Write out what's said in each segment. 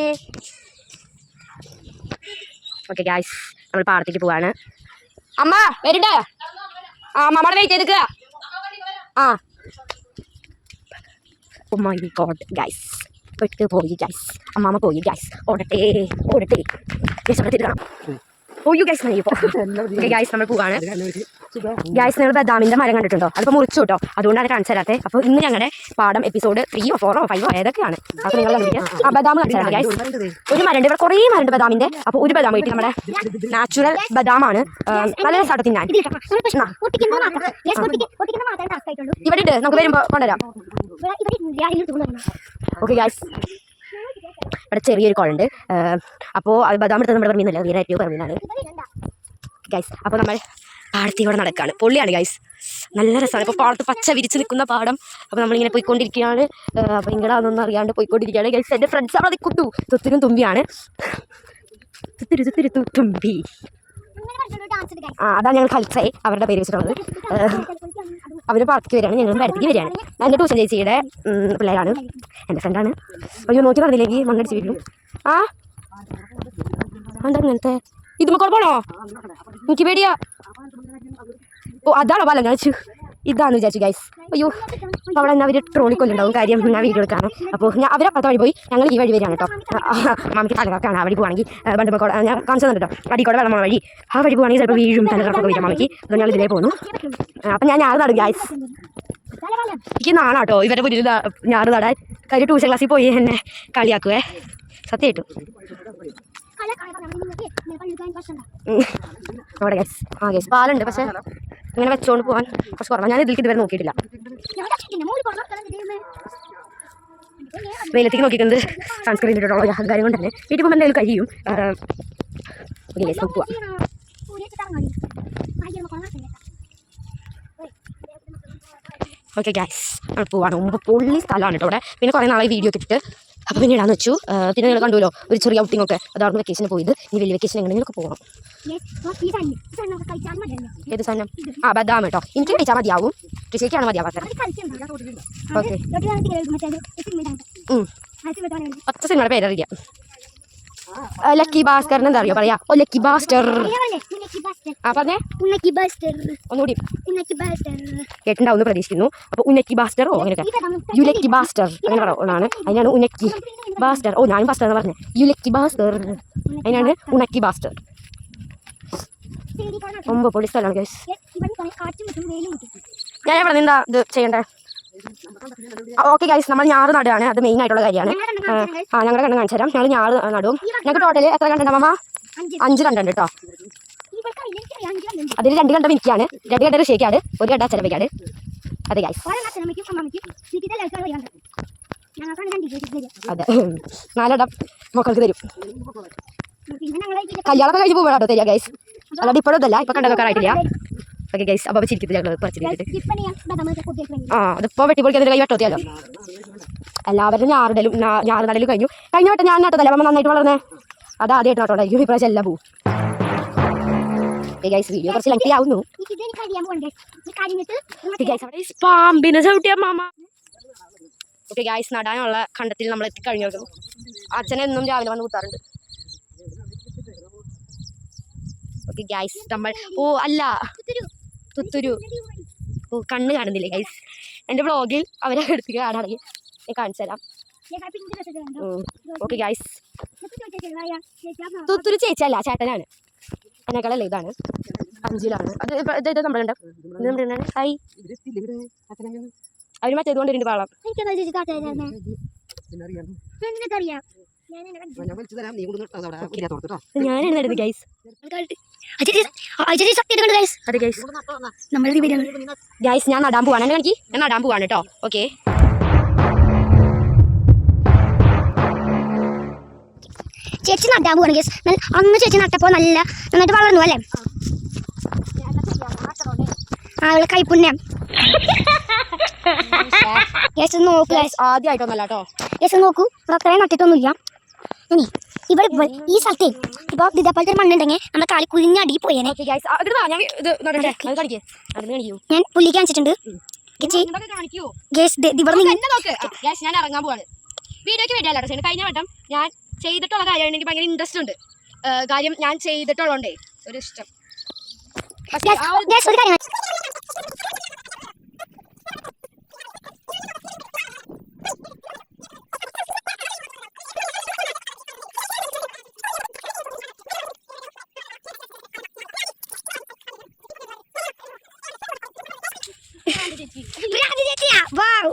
മോനെ okay guys നമ്മൾ പാടത്തേക്ക് പോവാണ്. അമ്മ വരണ്ടേ. ആ മമ്മടെ വെയിറ്റ് എടുക്കുക ആ. മൈ ഗോഡ് ഗൈസ് പെട്ട് പോയി ഗൈസ് അമ്മാമ്മ പോയി ഗൈസ് ഓടട്ടെ ഓടട്ടെ. ഗൈസ് അവിടെ തിരിക്കണം ഓയ്യോ ഗൈസ് ഗൈസ് നമ്മൾ പോവാണ്. ഗൈസ് നിങ്ങൾ ബദാമിന്റെ മരം കണ്ടിട്ടുണ്ടോ? അതിപ്പോൾ മുറിച്ചു കേട്ടോ. അതുകൊണ്ടാണ് കാണിച്ചു തരാത്തത് അപ്പോൾ ഇന്ന് ഞങ്ങളുടെ പാടം എപ്പിസോഡ് ത്രീയോ ഫോറോ ഫൈവോ ഏതൊക്കെയാണ് അപ്പോൾ നിങ്ങൾ ബദാം കാണിച്ചു ഒരു മരണ്ട് ഇവിടെ കുറേ മരണ്ട് ബദാമിന്റെ. അപ്പോൾ ഒരു ബദാം കിട്ടി നമ്മുടെ നാച്ചുറൽ ബദാമാണ്. നല്ല രസമാട്ടോ തിന്നാൻ. ഇവിടെ ഉണ്ട് നമുക്ക് വരുമ്പോൾ കൊണ്ടുവരാം. എടുത്ത്. ഓക്കെ ഗ്യാസ് ഇവിടെ ചെറിയൊരു കുളുണ്ട് അപ്പോൾ അത് ബദാം എടുത്തത് നമ്മുടെ പറഞ്ഞില്ല ഏറ്റവും പറഞ്ഞാണ്. ഗൈസ് അപ്പോൾ നമ്മൾ പാടത്തിൽ ഇവിടെ നടക്കുകയാണ് പൊള്ളിയാണ് ഗൈസ് നല്ല രസമാണ് ഇപ്പോൾ പാടത്ത് പച്ച വിരിച്ച് നിൽക്കുന്ന പാടം. അപ്പോൾ നമ്മളിങ്ങനെ പോയിക്കൊണ്ടിരിക്കുകയാണ്. അപ്പോൾ ഇങ്ങടാന്നൊന്നും അറിയാണ്ട് പോയിക്കൊണ്ടിരിക്കുകയാണ്. ഗൈസ് എന്റെ ഫ്രണ്ട്സ് അവിടെ നിൽക്കുന്നു. തുത്തിനും തുമ്പിയാണ്. തുത്തിരി തുത്തിരി തുമ്പി. ആ അതാണ് ഞങ്ങൾ കളിച്ചേ. അവരുടെ പേര് വെച്ചിട്ടുള്ളത്. അവർ പാടത്തേക്ക് വരികയാണ്. ഞങ്ങൾ പാടത്തേക്ക് വരികയാണ്. എന്റെ ട്യൂഷൻ ചേച്ചിയുടെ പിള്ളേരാണ്. എന്റെ ഫ്രണ്ടാണ് അയ്യോ നോക്കി പറഞ്ഞില്ലെങ്കിൽ മണ്ണടിച്ച് വീട്ടിലും ആ? എന്താ ഇങ്ങനത്തെ ഇത് കൊടുക്കണോ എനിക്ക് പേടിയാ ഓ അതാണോ പല ഞാൻ ഇതാന്ന് വിചാരിച്ചു ഗൈസ് അയ്യോ അവിടെ തന്നെ അവർ ട്രോളിക്കൊല്ലുണ്ടാവും കാര്യം ഞാൻ വീഡിയോ എടുക്കാണ്. അപ്പോൾ ഞാൻ അവരെ അപ്പുറത്തെ വഴി പോയി ഞങ്ങൾ ഈ വഴി വരികയാണ് കേട്ടോ. മാമിക്ക് തലകറക്കാണ് ആ വഴി പോവാണെങ്കിൽ വണ്ടി ഞാൻ കാണിച്ചു കേട്ടോ. അടിക്കോടെ വെള്ളം വഴി. ആ വഴി പോവാണെങ്കിൽ ചിലപ്പോൾ വീഴും തലകറക്കൊക്കെ വരും മാമിക്ക്. അപ്പോൾ ഞങ്ങൾ ഇതിലേ പോകുന്നു അപ്പം ഞാൻ ഞാറ് നടും ഗൈസ്. എനിക്ക് നാണാട്ടോ ഇവരുടെ ദാ ഞാറ് നടാൻ. കാര്യം ട്യൂഷൻ ക്ലാസ്സിൽ പോയി എന്നെ കളിയാക്കുവേ. സത്യമായിട്ടും പാലുണ്ട് പക്ഷെ ഇങ്ങനെ വെച്ചോണ്ട് പോകാൻ കുറച്ച് കുറവാണ് ഞാൻ ഇതിലേക്ക് ഇതുവരെ നോക്കിയിട്ടില്ല. വെയിലത്തേക്ക് നോക്കിക്കുന്നത് സൺസ്ക്രീൻ ഇട്ടിട്ടുള്ള ഒരു അഹങ്കാരം കൊണ്ട് തന്നെ വീട്ടിൽ പോകുമ്പോൾ എന്തെങ്കിലും കഴിയും. ഓക്കെ പോവാം. ഓക്കെ ഗ്യാസ് പോവാണ് മുമ്പ് പൊള്ളി സ്ഥലമാണ് കേട്ടോ അവിടെ പിന്നെ കുറേ നാളെ വീഡിയോ ഒക്കെ ഇട്ടിട്ട്. അപ്പോൾ പിന്നെ ഇടാന്ന് വെച്ചു. പിന്നെ നിങ്ങൾ കണ്ടുല്ലോ ഒരു ചെറിയ ഔട്ടിംഗ് ഒക്കെ. അതാണ് വെക്കേഷന് പോയത് ഇനി വലിയ വെക്കേഷൻ എങ്ങനെയെങ്കിലുമൊക്കെ പോകണം. ഏത് സാധനം? ആ ബദാം കേട്ടോ. എനിക്ക് കഴിച്ചാൽ മതിയാവും. മതിയാവാത്തത്? അത് റോഡിലുണ്ട്. ഓക്കെ. പത്ത് സിനിമയുടെ പേരറിയാം. ലക്കി ഭാസ്കറിന് എന്താ അറിയോ? പറയാ. ഓ ലക്കി ബാസ്റ്റർ ആ പറഞ്ഞേ. ഉന്നക്കി ബാസ്റ്റർ, ഒന്നുകൂടി. ഉന്നക്കി ബാസ്റ്റർ. കേട്ടിട്ടുണ്ടാവും പ്രതീക്ഷിക്കുന്നു. അപ്പോൾ ഉന്നക്കി ബാസ്റ്ററോ അങ്ങനെയൊക്കെ. യുലക്കി ബാസ്റ്റർ. അങ്ങനെ പറയുന്നതാണ് അതിനാണ് ഉനക്കി ബാസ്റ്റർ. ഓ ഞാനും ബാസ്റ്റർ എന്ന് പറഞ്ഞത് യുലക്കി ബാസ്റ്റർ. അതിനാണ് ഉണക്കി ബാസ്റ്റർ. ഒമ്പ പൊടി സ്ഥലമാണ് ഗൈസ്. ഞാൻ ഇവിടെ നിന്ന് ഇത് ചെയ്യണ്ടേ? ഓക്കെ ഗൈസ് നമ്മൾ ഞാറ് നടുകയാണ്. അത് മെയിൻ ആയിട്ടുള്ള കാര്യമാണ്. ആ, ഞങ്ങളുടെ കണ്ണ് കാണിച്ചു തരാം ഞങ്ങൾ ഞാറ് നടും. ഞങ്ങൾക്ക് ടോട്ടൽ എത്ര കണ്ടുണ്ട് മാമ അഞ്ച്. അഞ്ച് കണ്ടുണ്ട് കേട്ടോ അതിൽ രണ്ട് കണ്ടം എനിക്കാണ് രണ്ട് കണ്ടൊരു ഷേക്കാണ്. ഒരു കണ്ട ചെലവയ്ക്കാണ് അതെ ഗൈസ് അതെ. നാലിടം മക്കൾക്ക് തരും. കല്യാണം കഴിഞ്ഞ് പോകുമ്പോഴാട്ടോ തരിക ഗൈസ് അല്ലാണ്ട് ഇപ്പോഴും ഇതല്ല. ഇപ്പൊ കണ്ടൊക്കെ ആയിട്ടില്ല. ഓക്കെ ഗൈസ് അപ്പോൾ ചിരിക്കുന്നത് ഞങ്ങൾ വേണ്ടി ആ അതിപ്പോൾ വെട്ടിപ്പൊളിക്കാൻ കൈ വെട്ടോത്തിയാലോ? എല്ലാവരും ഞാറിടലും ഞാ- ഞാറ് നടലും കഴിഞ്ഞു. കഴിഞ്ഞ വട്ടം ഞാൻ നട്ടതല്ലേ? അമ്മ നന്നായിട്ട് വളർന്നേ. അത് ആദ്യമായിട്ട് നട്ടോണ്ടായിരിക്കും. ഇപ്രാവശ്യം എല്ലാം പോവും. വീഡിയോ കുറച്ച് ലെങ്തി ആവുന്നു. പാമ്പിനെ ചവിട്ടിയ മാമ. ഓക്കെ നടാനുള്ള കണ്ടത്തിൽ നമ്മൾ എത്തിക്കഴിഞ്ഞു അച്ഛനെ എന്നും രാവിലെ വന്ന് കൂത്താറുണ്ട്. ഓക്കെ ഗൈസ് നമ്മൾ ഓ അല്ല. തുത്തുരു. ഓ കണ്ണ് കാണുന്നില്ലേ ഗൈസ് എന്റെ വ്ളോഗിൽ അവരെ എടുത്ത് കാണാണെങ്കിൽ ഞാൻ കാണിച്ചു തരാം. ഓക്കെ ഗൈസ് തുത്തുരു ചേച്ചിയല്ല ചേട്ടനാണ്. അതിനേക്കാളല്ലേ ഇതാണ്. അഞ്ചിലാണ്. അത് ഇത് നമ്മുടെ ഇത് നമ്മുടെ ഹായ് അവർ മറ്റേത് പാളം കണ്ടു. ഞാനാണ് നടന്നത് ഗൈസ് ഗൈസ് നമ്മൾ റിവ്യൂ ഗൈസ് ഞാൻ നടാൻ പോവാണ്. എന്നെ കാണിക്ക്. ഞാൻ നടാൻ പോവാണ് കേട്ടോ. ഓക്കെ ചേച്ചി നടാൻ പോവാണ് ഗേസ് അന്ന് ചേച്ചി നട്ടപ്പോൾ നല്ല നന്നായിട്ട് വളർന്നു അല്ലേ? ആ ഇവിടെ കൈപ്പുണ്യം. യെസ് നോക്കൂ. ആദ്യമായിട്ടൊന്നല്ല കേട്ടോ. നോക്കൂ. ഇവിടെ അത്രയും നട്ടിട്ടൊന്നുമില്ല. ഇനി ഇവിടെ ഈ സ്ഥലത്തെ ഇപ്പൊ ഇതേപോലത്തെ മണ്ണുണ്ടെങ്കിൽ നമ്മുടെ കാലി കുഴിഞ്ഞടി പോയേനെ. ഗൈസ് ഞാൻ പുള്ളിക്ക് കാണിച്ചിട്ടുണ്ട്. ഗേസ് ഇവിടെ ഗൈസ് ഞാൻ ഇറങ്ങാൻ പോവാണ്. വീഡിയോക്ക് വേണ്ടിയല്ലോ കഴിഞ്ഞ വട്ടം ഞാൻ ചെയ്തിട്ടുള്ള കാര്യമാണ് എനിക്ക് ഭയങ്കര ഇൻട്രസ്റ്റ് ഉണ്ട്. കാര്യം ഞാൻ ചെയ്തിട്ടുള്ളതുകൊണ്ടേ ഒരു ഇഷ്ടം പക്ഷേ ആ ഒരു ചേച്ചിയാ വൗ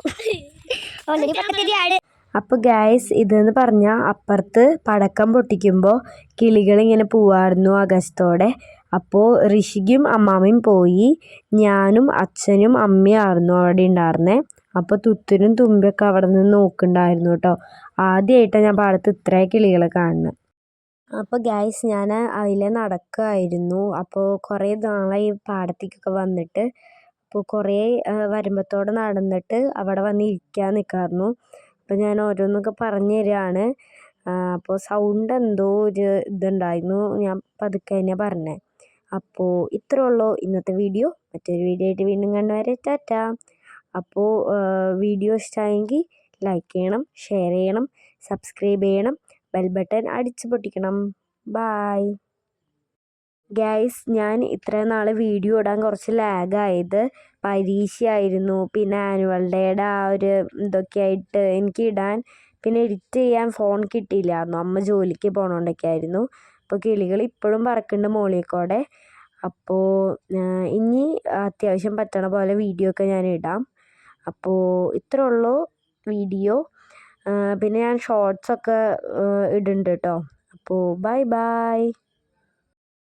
ഓൾറെഡി പക്കത്തേരിയാണ് അപ്പോൾ ഗായ്സ് ഇതെന്ന് പറഞ്ഞാൽ അപ്പുറത്ത് പടക്കം പൊട്ടിക്കുമ്പോൾ കിളികളിങ്ങനെ പോവായിരുന്നു ആകാശത്തോടെ. അപ്പോൾ ഋഷിക്കും അമ്മാമ്മയും പോയി. ഞാനും അച്ഛനും അമ്മയായിരുന്നു അവിടെ ഉണ്ടായിരുന്നേ അപ്പോൾ തുത്തിനും തുമ്പൊക്കെ അവിടെ നിന്ന് നോക്കുന്നുണ്ടായിരുന്നു കേട്ടോ. ആദ്യമായിട്ടാണ് ഞാൻ പാടത്ത് ഇത്ര കിളികളെ കാണുന്നത് അപ്പോൾ ഗായ്സ് ഞാൻ അതിലെ നടക്കുമായിരുന്നു അപ്പോൾ കുറേ നാളായി പാടത്തേക്കൊക്കെ വന്നിട്ട്. അപ്പോൾ കുറേ വരുമ്പത്തോടെ നടന്നിട്ട് അവിടെ വന്ന് ഇരിക്കാൻ നിൽക്കായിരുന്നു അപ്പോൾ ഞാൻ ഓരോന്നൊക്കെ പറഞ്ഞു തരികയാണ് അപ്പോൾ സൗണ്ട് എന്തോ ഒരു ഇതുണ്ടായിരുന്നു. ഞാൻ പതുക്കെ തന്നെയാണ് പറഞ്ഞത് അപ്പോൾ ഇത്രേ ഉള്ളൂ ഇന്നത്തെ വീഡിയോ മറ്റൊരു വീഡിയോ ആയിട്ട് വീണ്ടും കണ്ടുവരെ ടാറ്റ. അപ്പോൾ വീഡിയോ ഇഷ്ടമായെങ്കിൽ ലൈക്ക് ചെയ്യണം ഷെയർ ചെയ്യണം സബ്സ്ക്രൈബ് ചെയ്യണം ബെൽ ബട്ടൺ അടിച്ച് പൊട്ടിക്കണം. ബായ് ഗൈസ് ഞാൻ ഇത്രയും നാൾ വീഡിയോ ഇടാൻ കുറച്ച് ലാഗായത് പരീക്ഷയായിരുന്നു. പിന്നെ ആനുവൽ ഡേയുടെ ആ ഒരു ഇതൊക്കെ ആയിട്ട് എനിക്ക് ഇടാൻ പിന്നെ എഡിറ്റ് ചെയ്യാൻ ഫോൺ കിട്ടിയില്ലായിരുന്നു. അമ്മ ജോലിക്ക് പോകണോണ്ടൊക്കെ ആയിരുന്നു. അപ്പോൾ കിളികൾ ഇപ്പോഴും പറക്കുന്നുണ്ട് മുകളിൽക്കൂടെ അപ്പോൾ ഇനി അത്യാവശ്യം പറ്റണ പോലെ വീഡിയോ ഒക്കെ ഞാൻ ഇടാം. അപ്പോൾ ഇത്രേ ഉള്ളൂ വീഡിയോ പിന്നെ ഞാൻ ഷോർട്സൊക്കെ ഇടുന്നുണ്ട് കേട്ടോ അപ്പോൾ ബൈ ബൈ